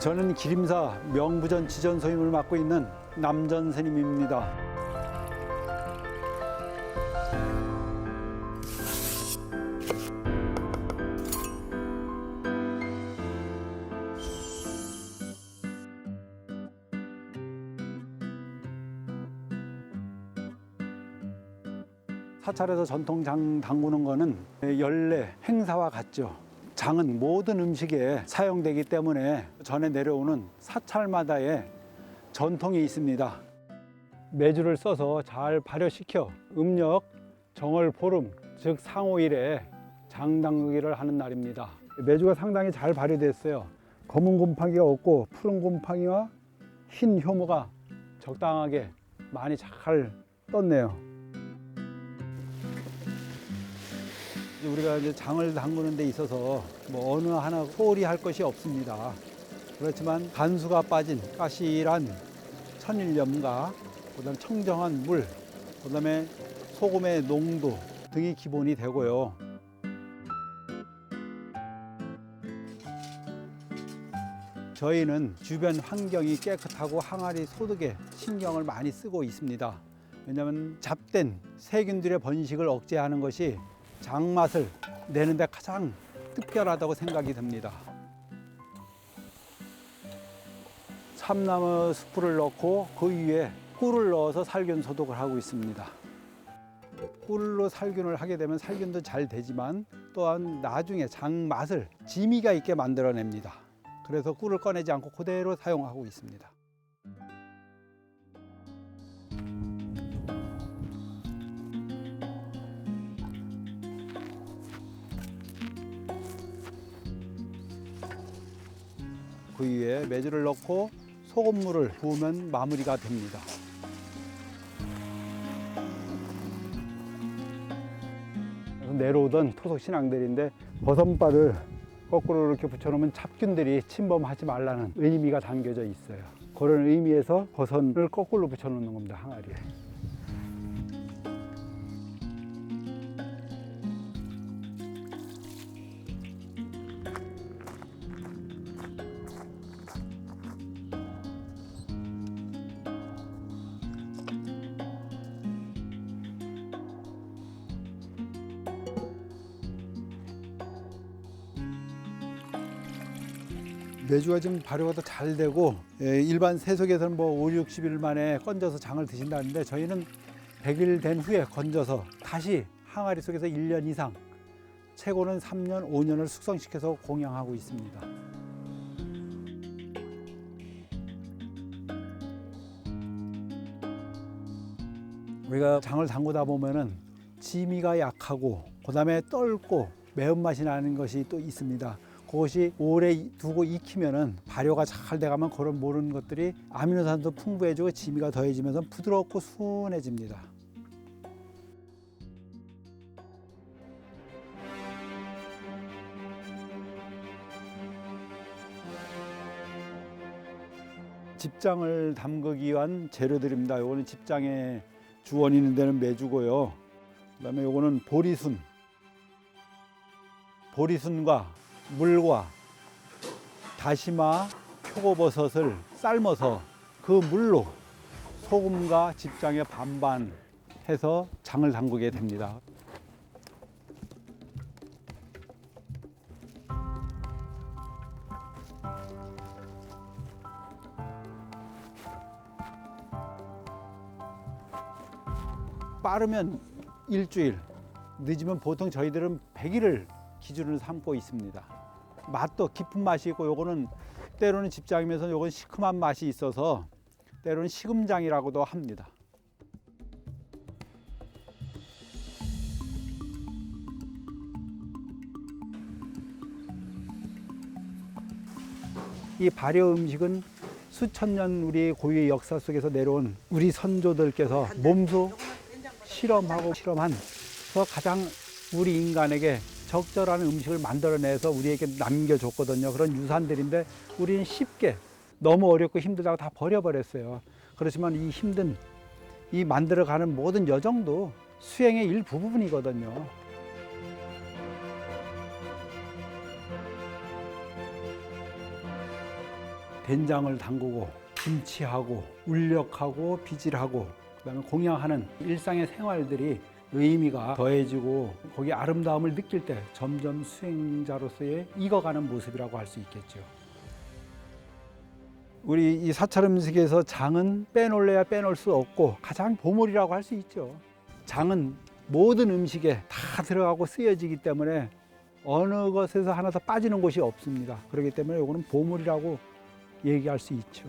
저는 기림사 명부전 지전 소임을 맡고 있는 남전 스님입니다. 사찰에서 전통 장 담그는 거는 연례 행사와 같죠. 장은 모든 음식에 사용되기 때문에 전에 내려오는 사찰마다의 전통이 있습니다. 매주를 써서 잘 발효시켜 음력 정월 보름 즉 상호일에 장 담그기를 하는 날입니다. 매주가 상당히 잘 발효됐어요. 검은 곰팡이가 없고 푸른 곰팡이와 흰 효모가 적당하게 많이 잘 떴네요. 우리가 이제 장을 담그는 데 있어서 뭐 어느 하나 소홀히 할 것이 없습니다. 그렇지만 간수가 빠진 까실한 천일염과 그다음 청정한 물, 그다음에 소금의 농도 등이 기본이 되고요. 저희는 주변 환경이 깨끗하고 항아리 소득에 신경을 많이 쓰고 있습니다. 왜냐하면 잡된 세균들의 번식을 억제하는 것이 장맛을 내는데 가장 특별하다고 생각이 듭니다. 참나무 숯불을 넣고 그 위에 꿀을 넣어서 살균 소독을 하고 있습니다. 꿀로 살균을 하게 되면 살균도 잘 되지만 또한 나중에 장 맛을 지미가 있게 만들어냅니다. 그래서 꿀을 꺼내지 않고 그대로 사용하고 있습니다. 그 위에 매주를 넣고 소금물을 부으면 마무리가 됩니다. 내려오던 토속 신앙들인데 버선발을 거꾸로 이렇게 붙여놓으면 잡균들이 침범하지 말라는 의미가 담겨져 있어요. 그런 의미에서 버선을 거꾸로 붙여놓는 겁니다, 항아리에. 매주가 지금 발효가 더 잘 되고 예, 일반 세속에서는 뭐 5, 60일 만에 건져서 장을 드신다는데 저희는 100일 된 후에 건져서 다시 항아리 속에서 1년 이상 최고는 3년, 5년을 숙성시켜서 공양하고 있습니다. 우리가 장을 담그다 보면은 지미가 약하고 그다음에 떫고 매운맛이 나는 것이 또 있습니다. 그것이 오래 두고 익히면은 발효가 잘 돼가면 그런 모르는 것들이 아미노산도 풍부해지고 지미가 더해지면서 부드럽고 순해집니다. 집장을 담그기 위한 재료들입니다. 요거는 집장의 주원이 있는 데는 매주고요. 그다음에 요거는 보리순. 보리순과 물과 다시마, 표고버섯을 삶아서 그 물로 소금과 집장에 반반 해서 장을 담그게 됩니다. 빠르면 일주일, 늦으면 보통 저희들은 100일을 기준으로 삼고 있습니다. 맛도 깊은 맛이 있고 요거는 때로는 집장이면서 요건 시큼한 맛이 있어서 때로는 시금장이라고도 합니다. 이 발효 음식은 수천 년 우리 고유의 역사 속에서 내려온 우리 선조들께서 몸소 실험하고 실험한서 가장 우리 인간에게 적절한 음식을 만들어내서 우리에게 남겨줬거든요. 그런 유산들인데 우리는 쉽게 너무 어렵고 힘들다고 다 버려버렸어요. 그렇지만 이 힘든 이 만들어가는 모든 여정도 수행의 일부분이거든요. 된장을 담그고 김치하고 울력하고 비질하고 그다음에 공양하는 일상의 생활들이 의미가 더해지고 거기 아름다움을 느낄 때 점점 수행자로서의 익어가는 모습이라고 할 수 있겠죠. 우리 이 사찰 음식에서 장은 빼놓을래야 빼놓을 수 없고 가장 보물이라고 할 수 있죠. 장은 모든 음식에 다 들어가고 쓰여지기 때문에 어느 것에서 하나 더 빠지는 곳이 없습니다. 그렇기 때문에 이거는 보물이라고 얘기할 수 있죠.